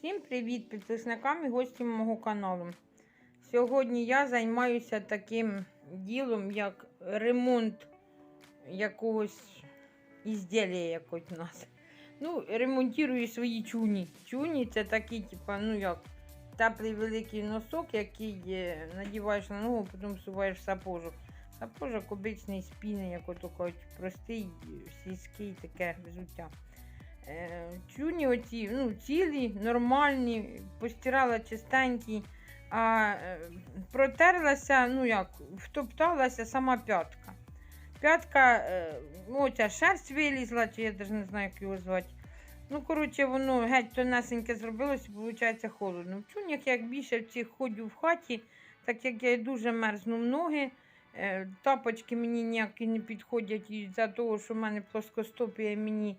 Всім привіт підписникам і гостям мого каналу. Сьогодні я займаюся таким ділом, як ремонт якогось ізділля якось у нас. Ну, ремонтую свої чуні. Чуні це такий, типа, ну як, теплий великий носок, який е, надіваєш на ногу, потім всуваєш в сапожок. Сапожок обичний спільний, як кажуть, простий, сільський таке взуття. Е, Чуні оці ну, цілі, нормальні, постирала чистенькі, а е, протерлася, ну як, втопталася сама п'ятка. П'ятка, е, ну, оця шерсть вилізла, чи я навіть не знаю, як його звати. Ну, коротше, воно геть тонесеньке зробилося, виходить холодно. В чунях, як більше в цих ходю в хаті, так як я дуже мерзну в ноги, е, тапочки мені ніякі не підходять із-за того, що в мене плоскостопія мені.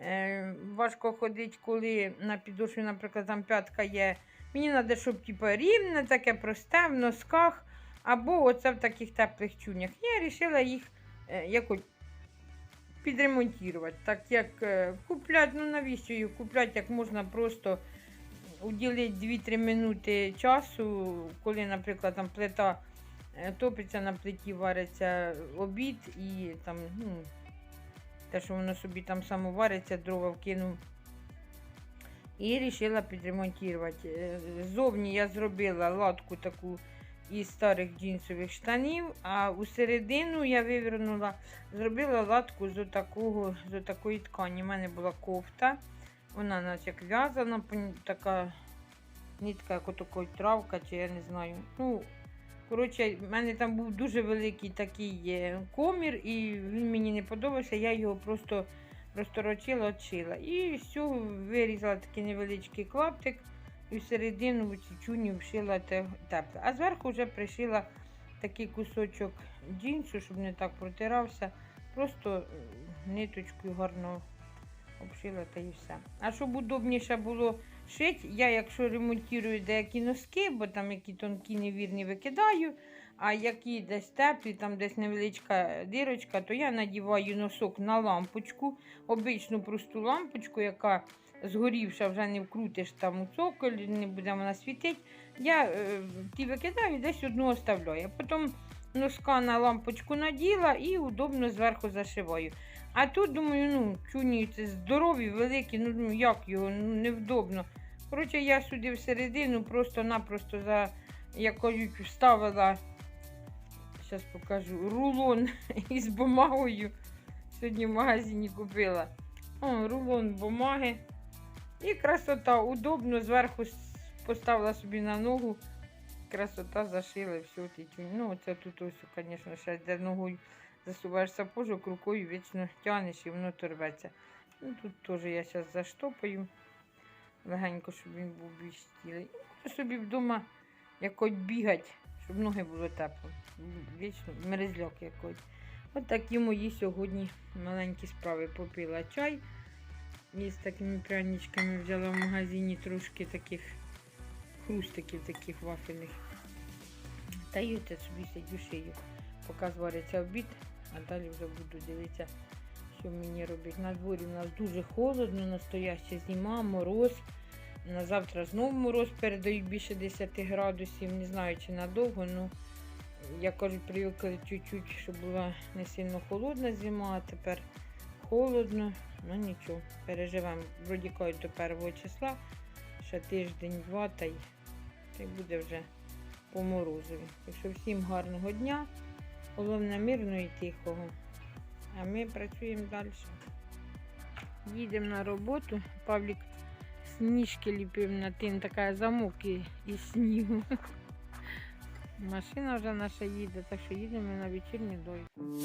Е, важко ходити, коли на підошві, наприклад, там п'ятка є. Мені треба, щоб типу, рівне, таке просте, в носках, або оце в таких теплих чунях. Я вирішила їх е, якось підремонтувати. Так як е, куплять, ну навіщо їх купляти, як можна просто уділити 2-3 минути часу, коли, наприклад, там плита топиться на плиті, вариться обід і там, ну, те, що воно собі там само вариться, дрова вкинув. І вирішила підремонтувати. Е, Ззовні я зробила латку таку із старих джинсових штанів, а у середину я вивернула, зробила латку з отакого, з отакої ткані. У мене була кофта. Вона нас як в'язана, така нитка, як отакої травка, чи я не знаю. Ну, Коротше, в мене там був дуже великий такий е, комір, і він мені не подобався, я його просто розторочила, отшила. І з вирізала такий невеличкий клаптик і всередину в цю вшила те- тепле. А зверху вже пришила такий кусочок джинсу, щоб не так протирався. Просто е, ниточкою гарно обшила та і все. А щоб удобніше було шити, я якщо ремонтую деякі носки, бо там які тонкі невірні викидаю, а які десь теплі, там десь невеличка дирочка, то я надіваю носок на лампочку, обичну просту лампочку, яка згорівша, вже не вкрутиш там у цоколь, не буде вона світити. Я е, ті викидаю, десь одну оставляю. Потім носка на лампочку наділа і удобно зверху зашиваю. А тут, думаю, ну, чуні, це здорові, великі, ну, ну як його, ну невдобно. Коротше, я сюди всередину просто-напросто за, як кажуть, вставила, зараз покажу, рулон із бумагою. Сьогодні в магазині купила. О, рулон бумаги. І красота, удобно, зверху поставила собі на ногу. Красота зашила і все. Ну, це тут ось, звісно, ще де ногою засуваєш сапожок, рукою вічно тянеш і воно торветься. Ну, тут теж я зараз заштопаю легенько, щоб він був більш стілий. І собі вдома якось бігати, щоб ноги було тепло. Вічно мерезляк якось. От такі мої сьогодні маленькі справи. Попила чай. І з такими пряничками взяла в магазині трошки таких хрустиків, таких вафельних. Та собі сидю шию. Поки звариться обід, а далі вже буду дивитися, що мені робити. На дворі у нас дуже холодно, настояща зима, мороз. На завтра знову мороз передають більше 10 градусів. Не знаю, чи надовго, ну я кажу, привикли чуть-чуть, щоб була не сильно холодна зима, а тепер холодно. Ну нічого, переживемо. Вроді кажуть до 1 числа, ще тиждень-два, та й, й буде вже по морозові. Так що всім гарного дня, головне мирного і тихого. А ми працюємо далі. Їдемо на роботу. Павлік сніжки ліпив на тин, така замок і- із снігу. Машина вже наша їде, так що їдемо на вечірню дойку.